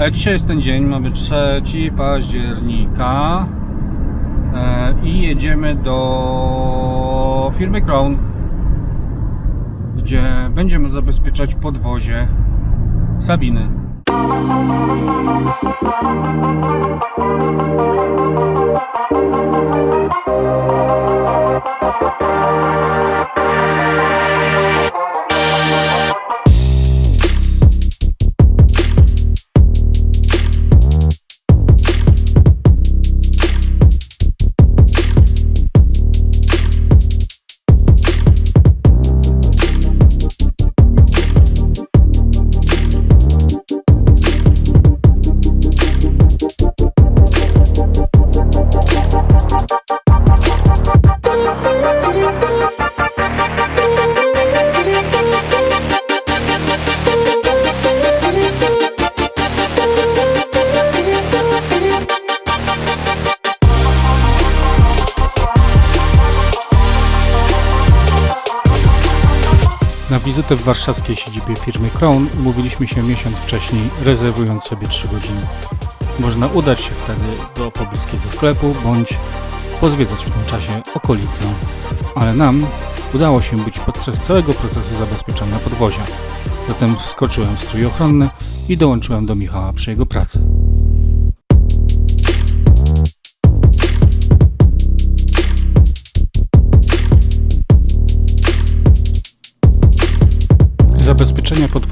E, Dzisiaj jest ten dzień, mamy 3 października e, i jedziemy do firmy Crown, gdzie będziemy zabezpieczać podwozie Sabiny. Na wizytę w warszawskiej siedzibie firmy Crown umówiliśmy się miesiąc wcześniej, rezerwując sobie 3 godziny. Można udać się wtedy do pobliskiego sklepu bądź pozwiedzać w tym czasie okolicę. Ale nam udało się być podczas całego procesu zabezpieczania podwozia. Zatem wskoczyłem w strój ochronny i dołączyłem do Michała przy jego pracy.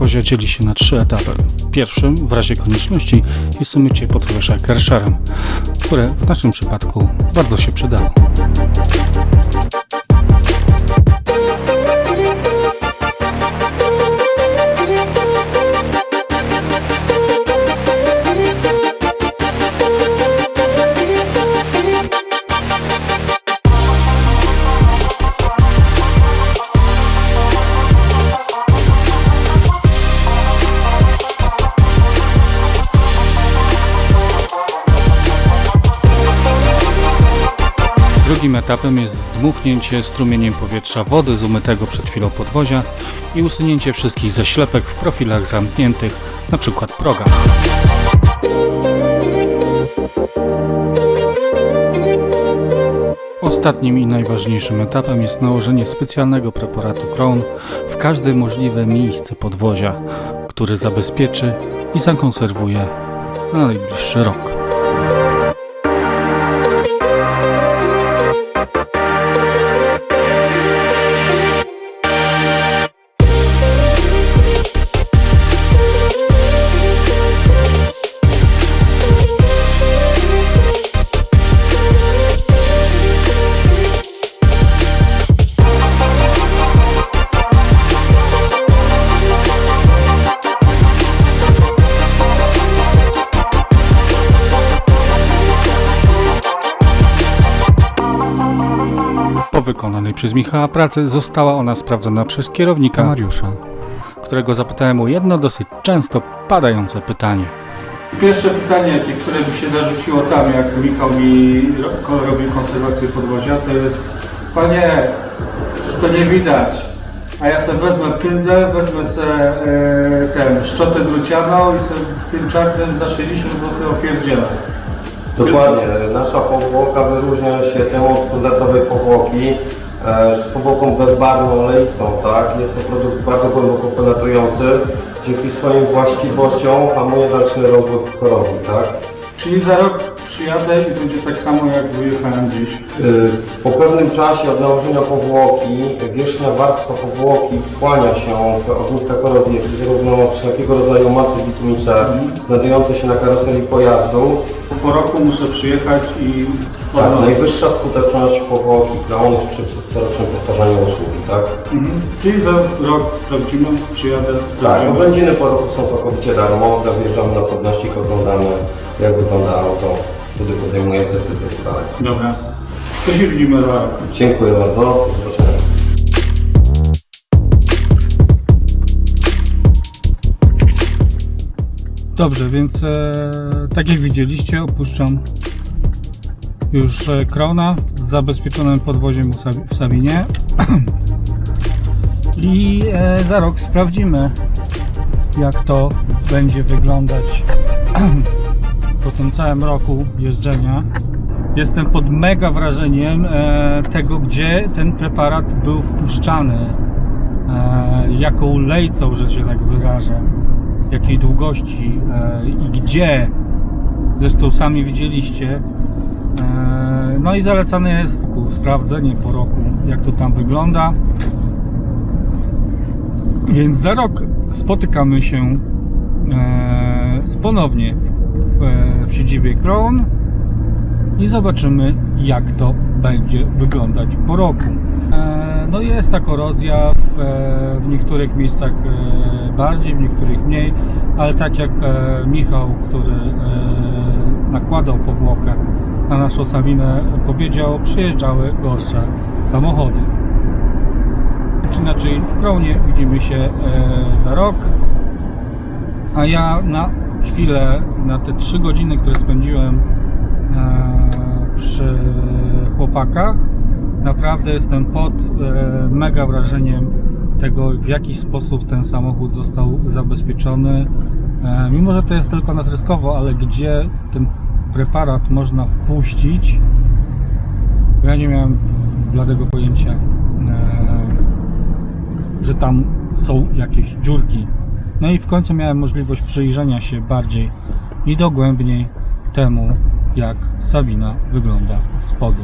Podwozia dzieli się na trzy etapy. Pierwszym, w razie konieczności, jest umycie podwozia karszarem, które w naszym przypadku bardzo się przydało. Drugim etapem jest dmuchnięcie strumieniem powietrza wody z umytego przed chwilą podwozia i usunięcie wszystkich zaślepek w profilach zamkniętych, np. progach. Ostatnim i najważniejszym etapem jest nałożenie specjalnego preparatu Crown w każde możliwe miejsce podwozia, który zabezpieczy i zakonserwuje na najbliższy rok. Wykonanej przez Michała pracy została ona sprawdzona przez kierownika Mariusza, którego zapytałem o jedno dosyć często padające pytanie. Pierwsze pytanie, jakie, które by się narzuciło tam, jak Michał mi ro- robił konserwację podwozia, to jest Panie, przecież to nie widać, a ja sobie wezmę pędzę, wezmę sobie e, ten szczotę drucianą i sobie tym czarnym za 60 zł opierdzielę. Dokładnie. Nasza powłoka wyróżnia się tą od standardowej powłoki e, z powłoką bezbarwną, oleistą, tak? Jest to produkt bardzo głęboko penetrujący. Dzięki swoim właściwościom hamuje dalszy rozwój korozji, tak? Czyli za rok przyjadę i będzie tak samo jak wyjechałem dziś. Y, Po pewnym czasie od nałożenia powłoki wierzchnia warstwa powłoki wchłania się w ogniska korozji, czyli zarówno wszelkiego rodzaju masy bitumicze znajdujące się na karoserii pojazdu, Po roku muszę przyjechać i Tak, najwyższa skuteczność powłoki jest przy corocznym powtarzaniu usługi, tak? Mhm. Czyli za rok sprawdzimy, przyjadę, Tak, sprawdzimy. oględziny po roku są całkowicie darmowe, wjeżdżamy na podnośnik, oglądamy jak wygląda auto, wtedy podejmujemy decyzję w sprawie. Dobra. To się widzimy za rok. Dziękuję bardzo, do zobaczenia. Dobrze, więc e, tak jak widzieliście, opuszczam już e, Krona z zabezpieczonym podwoziem w Sabinie. I e, za rok sprawdzimy, jak to będzie wyglądać po tym całym roku jeżdżenia jestem pod mega wrażeniem e, tego, gdzie ten preparat był wpuszczany. E, jaką lejcą, że się tak wyrażę, jakiej długości e, i gdzie. Zresztą sami widzieliście. E, no i zalecane jest sprawdzenie po roku, jak to tam wygląda. Więc za rok spotykamy się e, ponownie w siedzibie Crown i zobaczymy jak to będzie wyglądać po roku. E, no jest ta korozja w, e, w niektórych miejscach e, bardziej, w niektórych mniej, ale tak jak Michał, który nakładał powłokę na naszą Sabinę powiedział, przyjeżdżały gorsze samochody. Czy inaczej w Kraunie widzimy się za rok, a ja na chwilę, na te 3 godziny, które spędziłem przy chłopakach, naprawdę jestem pod e, mega wrażeniem tego, w jaki sposób ten samochód został zabezpieczony. E, mimo, że to jest tylko natryskowo, ale gdzie ten preparat można wpuścić, ja nie miałem bladego pojęcia, e, że tam są jakieś dziurki. No i w końcu miałem możliwość przyjrzenia się bardziej i dogłębniej temu, jak Sabina wygląda od spodu.